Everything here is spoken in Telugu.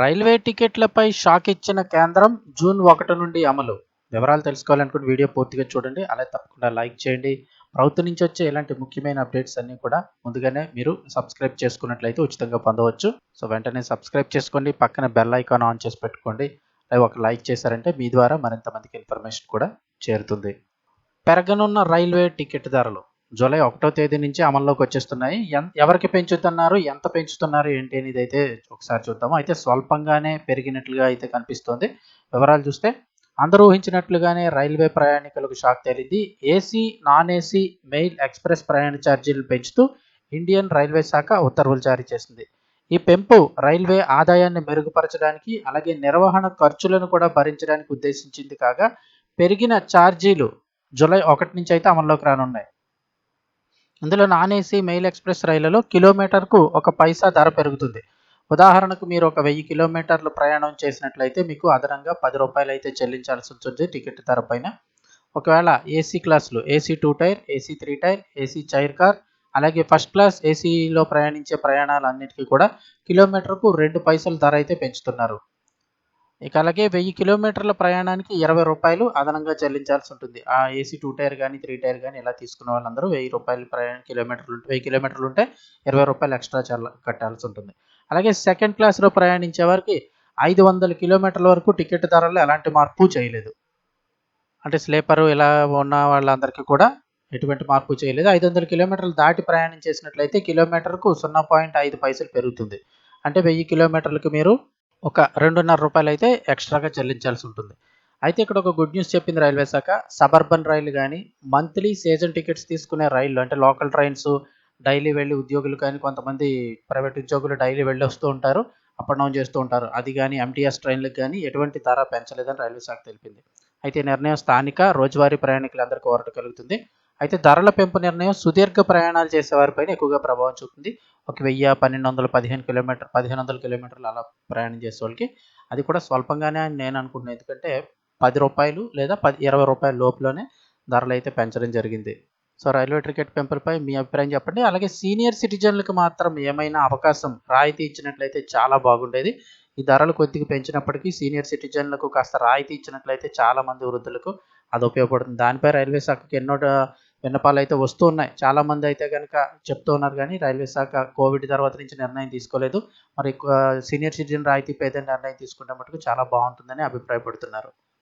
రైల్వే టికెట్లపై షాక్ ఇచ్చిన కేంద్రం జూన్ ఒకటి నుండి అమలు. వివరాలు తెలుసుకోవాలనుకుంటే వీడియో పూర్తిగా చూడండి. అలాగే తప్పకుండా లైక్ చేయండి. ప్రభుత్వం నుంచి వచ్చే ఇలాంటి ముఖ్యమైన అప్డేట్స్ అన్నీ కూడా ముందుగానే మీరు సబ్స్క్రైబ్ చేసుకున్నట్లయితే ఉచితంగా పొందవచ్చు. సో వెంటనే సబ్స్క్రైబ్ చేసుకోండి. పక్కన బెల్ ఐకాన్ ఆన్ చేసి పెట్టుకోండి. అలాగే ఒక లైక్ చేశారంటే మీ ద్వారా మరింత మందికి ఇన్ఫర్మేషన్ కూడా చేరుతుంది. పెరగనున్న రైల్వే టికెట్ ధరలు. జూలై ఒకటో తేదీ నుంచి అమల్లోకి వచ్చేస్తున్నాయి. ఎవరికి పెంచుతున్నారు? ఎంత పెంచుతున్నారు? ఏంటి అనేది అయితే ఒకసారి చూద్దాము. అయితే స్వల్పంగానే పెరిగినట్లుగా అయితే కనిపిస్తోంది. వివరాలు చూస్తే అందరూ ఊహించినట్లుగానే రైల్వే ప్రయాణికులకు షాక్ తేలింది. AC non AC mail express ప్రయాణ ఛార్జీలు పెంచుతూ ఇండియన్ రైల్వే శాఖ ఉత్తర్వులు జారీ చేసింది. ఈ పెంపు రైల్వే ఆదాయాన్ని మెరుగుపరచడానికి అలాగే నిర్వహణ ఖర్చులను కూడా భరించడానికి ఉద్దేశించింది కాగా పెరిగిన ఛార్జీలు జూలై ఒకటి నుంచి అయితే అమల్లోకి రానున్నాయి. ఇందులో నాన్ ఏసీ మెయిల్ ఎక్స్ప్రెస్ రైళ్ళలో కిలోమీటర్కు ఒక పైసా ధర పెరుగుతుంది. ఉదాహరణకు మీరు ఒక వెయ్యి కిలోమీటర్లు ప్రయాణం చేసినట్లయితే మీకు అదనంగా పది రూపాయలు అయితే చెల్లించాల్సి ఉంటుంది టికెట్ ధర పైన. ఒకవేళ ఏసీ క్లాసులు AC two tier AC three tier AC chair car అలాగే ఫస్ట్ క్లాస్ ఏసీలో ప్రయాణించే ప్రయాణాలన్నిటికీ కూడా కిలోమీటర్కు రెండు పైసలు ధర అయితే పెంచుతున్నారు. ఇక అలాగే వెయ్యి కిలోమీటర్ల ప్రయాణానికి ఇరవై రూపాయలు అదనంగా చెల్లించాల్సి ఉంటుంది. ఆ ఏసీ టూ టైర్ కానీ త్రీ టైర్ కానీ ఇలా తీసుకున్న వాళ్ళందరూ వెయ్యి రూపాయలు ప్రయాణ కిలోమీటర్లు ఉంటే వెయ్యి కిలోమీటర్లు ఉంటే ఇరవై రూపాయలు ఎక్స్ట్రా చల్ల కట్టాల్సి ఉంటుంది. అలాగే సెకండ్ క్లాస్లో ప్రయాణించే వారికి ఐదు వందల కిలోమీటర్ల వరకు టికెట్ ధరలు ఎలాంటి మార్పు చేయలేదు. అంటే స్లీపర్ ఇలా ఉన్న వాళ్ళందరికీ కూడా ఎటువంటి మార్పు చేయలేదు. ఐదు వందల కిలోమీటర్లు దాటి ప్రయాణం చేసినట్లయితే కిలోమీటర్కు సున్నా పాయింట్ ఐదు పైసలు పెరుగుతుంది. అంటే వెయ్యి కిలోమీటర్లకు మీరు ఒక రెండున్నర రూపాయలు అయితే ఎక్స్ట్రాగా చెల్లించాల్సి ఉంటుంది. అయితే ఇక్కడ ఒక గుడ్ న్యూస్ చెప్పింది రైల్వే శాఖ. సబర్బన్ రైలు కానీ మంత్లీ సీజన్ టికెట్స్ తీసుకునే రైళ్ళు అంటే లోకల్ ట్రైన్స్ డైలీ వెళ్ళి ఉద్యోగులు కానీ కొంతమంది ప్రైవేట్ ఉద్యోగులు డైలీ వెళ్ళి వస్తూ ఉంటారు అప్ అండ్ డౌన్ చేస్తూ ఉంటారు. అది కానీ ఎంటీఎస్ ట్రైన్లకు కానీ ఎటువంటి ధర పెంచలేదని రైల్వే శాఖ తెలిపింది. అయితే నిర్ణయం స్థానిక రోజువారీ ప్రయాణికులందరికీ ఓరట కలుగుతుంది. అయితే ధరల పెంపు నిర్ణయం సుదీర్ఘ ప్రయాణాలు చేసే వారిపైన ఎక్కువగా ప్రభావం చూపుతుంది. ఒక వెయ్యి పన్నెండు వందల పదిహేను కిలోమీటర్ పదిహేను వందల కిలోమీటర్లు అలా ప్రయాణం చేసే వాళ్ళకి అది కూడా స్వల్పంగానే అని నేను అనుకుంటున్నాను. ఎందుకంటే పది రూపాయలు లేదా పది ఇరవై రూపాయల లోపులోనే ధరలు అయితే పెంచడం జరిగింది. సో రైల్వే టికెట్ పెంపులపై మీ అభిప్రాయం చెప్పండి. అలాగే సీనియర్ సిటిజన్లకు మాత్రం ఏమైనా అవకాశం రాయితీ ఇచ్చినట్లయితే చాలా బాగుండేది. ఈ ధరలు కొద్దిగా పెంచినప్పటికీ సీనియర్ సిటిజన్లకు కాస్త రాయితీ ఇచ్చినట్లయితే చాలా మంది వృద్ధులకు అది ఉపయోగపడుతుంది. దానిపై రైల్వే శాఖకి ఎన్నో విన్నపాలు అయితే వస్తూ ఉన్నాయి. చాలా మంది అయితే కనుక చెప్తూ ఉన్నారు కానీ రైల్వే శాఖ కోవిడ్ తర్వాత నుంచి నిర్ణయం తీసుకోలేదు. మరి సీనియర్ సిటిజన్ రాయితీ పేద నిర్ణయం తీసుకుంటే మటుకు చాలా బాగుంటుందని అభిప్రాయపడుతున్నారు.